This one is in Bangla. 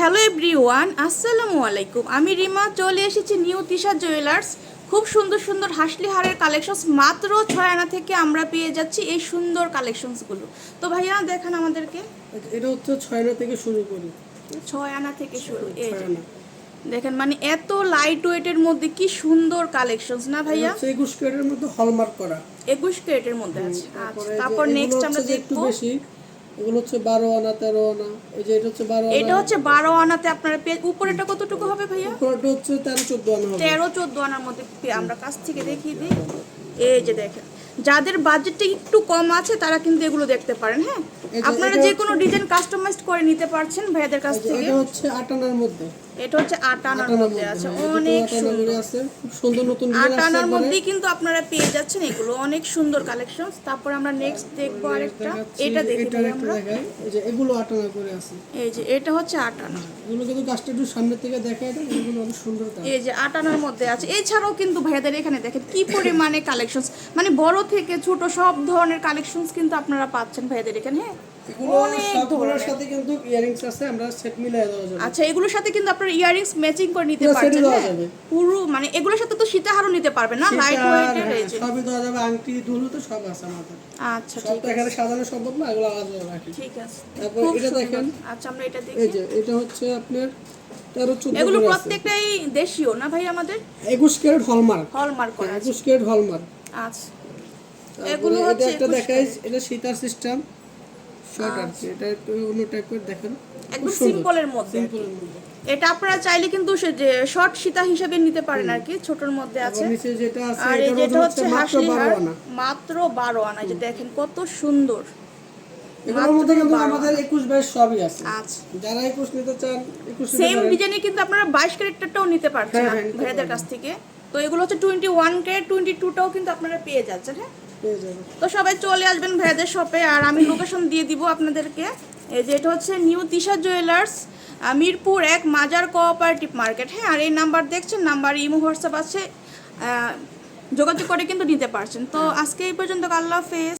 হ্যালো এভরিওয়ান আসসালামু আলাইকুম। আমি রিমা চলে এসেছি নিউ তিশা জুয়েলার্স। খুব সুন্দর সুন্দর হাসলি হারের কালেকশনস মাত্র ছয় আনা থেকে আমরা পেয়ে যাচ্ছি এই সুন্দর কালেকশনসগুলো। তো ভাইয়া দেখান আমাদেরকে। এটা হচ্ছে ছয় আনা থেকে শুরু করি। ছয় আনা থেকে শুরু এই। দেখেন মানে এত লাইট ওয়েটের মধ্যে কি সুন্দর কালেকশনস না ভাইয়া? একুশ ক্যারেটের মধ্যে হলমার্ক করা। একুশ ক্যারেটের মধ্যে আছে। আচ্ছা তারপর নেক্সট আমরা যে একটু দেখব। বেশি। এগুলো হচ্ছে বারো আনা তেরো আনা এই যে এটা হচ্ছে বারো এটা হচ্ছে বারো আনাতে আপনারা পেয়ে উপরেটা কতটুকু হবে ভাইয়া? উপরেটা হচ্ছে তেরো চোদ্দ আনা হবে। তেরো চোদ্দ আনার মধ্যে আমরা কাছ থেকে দেখিয়ে দিই। এই যে দেখেন যাদের বাজেটটা একটু কম আছে তারা কিন্তু এগুলো দেখতে পারেন হ্যাঁ? আপনারা যে কোনো ডিজাইন কাস্টমাইজ করে নিতে পারছেন ভাইয়াদের কাছ থেকে। এটা হচ্ছে আট আনার মধ্যে। এটা হচ্ছে আট আনার মধ্যে আছে। অনেক সুন্দর। আছে। সুন্দর নতুন আট আনার আসছে মধ্যেই কিন্তু আপনারা পেয়ে যাচ্ছেন এগুলো। অনেক সুন্দর কালেকশন তারপর আমরা নেক্সট দেখব আরেকটা। এটা দেখি আমরা। এই যে এগুলো আট আনা করে আছে। এই যে এটা হচ্ছে আট আনা এগুলো কিন্তু গাছটা একটু সামনে থেকে দেখায় দেয় এগুলো অনেক সুন্দর এই যে আটানার মধ্যে আছে। এছাড়াও কিন্তু ভাইয়াদের এখানে দেখেন কি পরিমাণে কালেকশনস মানে বড় থেকে ছোট সব ধরনের কালেকশনস কিন্তু আপনারা পাচ্ছেন ভাইয়াদের এখানে হ্যাঁ? এগুলো অনেক সবগুলোর ধরনের। সাথে কিন্তু ইয়ারিংস আছে আমরা সেট মিলাই দেওয়া আচ্ছা এগুলোর সাথে কিন্তু আপনারা ইয়ারিংস ম্যাচিং করে নিতে পুরো পারছেন সেটই দেওয়া হ্যাঁ। পুরো মানে এগুলোর সাথে তো সীতাহারও নিতে পারবেন না? লাইট ওয়েটের হ্যাঁ, সবই দেওয়া যাবে। আংটি দুলু তো সব আছে আমাদের। আচ্ছা ঠিক আছে। এখানে সাজানো সম্ভব না এগুলো আলাদা রাখি। ঠিক আছে। তারপর এটা দেখেন। আচ্ছা আমরা এটা দেখি। এই যে এটা হচ্ছে আপনার এগুলো প্রত্যেকটাই দেশীয় না ভাই আমাদের? একুশ ক্যারেট হলমার্ক। হলমার্ক করা আছে। একুশ ক্যারেট হলমার্ক। আচ্ছা। এগুলো এটা হচ্ছে একটা 21 দেখাই এটা সীতার সিস্টেম শর্ট আর কি এটা একটু অন্য টাইপের দেখেন। একদম সিম্পলের মধ্যে এটা আপনারা চাইলে কিন্তু শর্ট সীতা হিসেবে নিতে পারেন আর কি ছোটর মধ্যে আছে। আর এই যেটা হচ্ছে মাত্র বারো আনা। যে দেখেন কত সুন্দর। এগুলোর মধ্যে কিন্তু আমাদের একুশ বাইশ সবই আছে। আচ্ছা। যারা একুশ নিতে চান একুশ নিতে সেম পারেন। ডিজাইনে কিন্তু আপনারা বাইশ ক্যারেক্টারটাও নিতে পারছেন হ্যাঁ, হ্যাঁ, ভাইয়াদের কাছ থেকে। তো এগুলো হচ্ছে টোয়েন্টি ওয়ান ক্যারেট টোয়েন্টি টুটাও কিন্তু আপনারা পেয়ে যাচ্ছেন হ্যাঁ? তো সবাই চলে আসবেন ভাইয়াদের শপে, আর আমি লোকেশন দিয়ে দিব আপনাদেরকে। এই যে এটা হচ্ছে নিউ তিশা জুয়েলার্স মিরপুর এক মাজার কোঅপারেটিভ মার্কেট হ্যাঁ আর এই নাম্বার দেখছেন নাম্বার ইমো, হোয়াটসঅ্যাপ আছে। যোগাযোগ করে কিন্তু নিতে পারছেন। তো আজকে এই পর্যন্ত, আল্লাহ হাফেজ।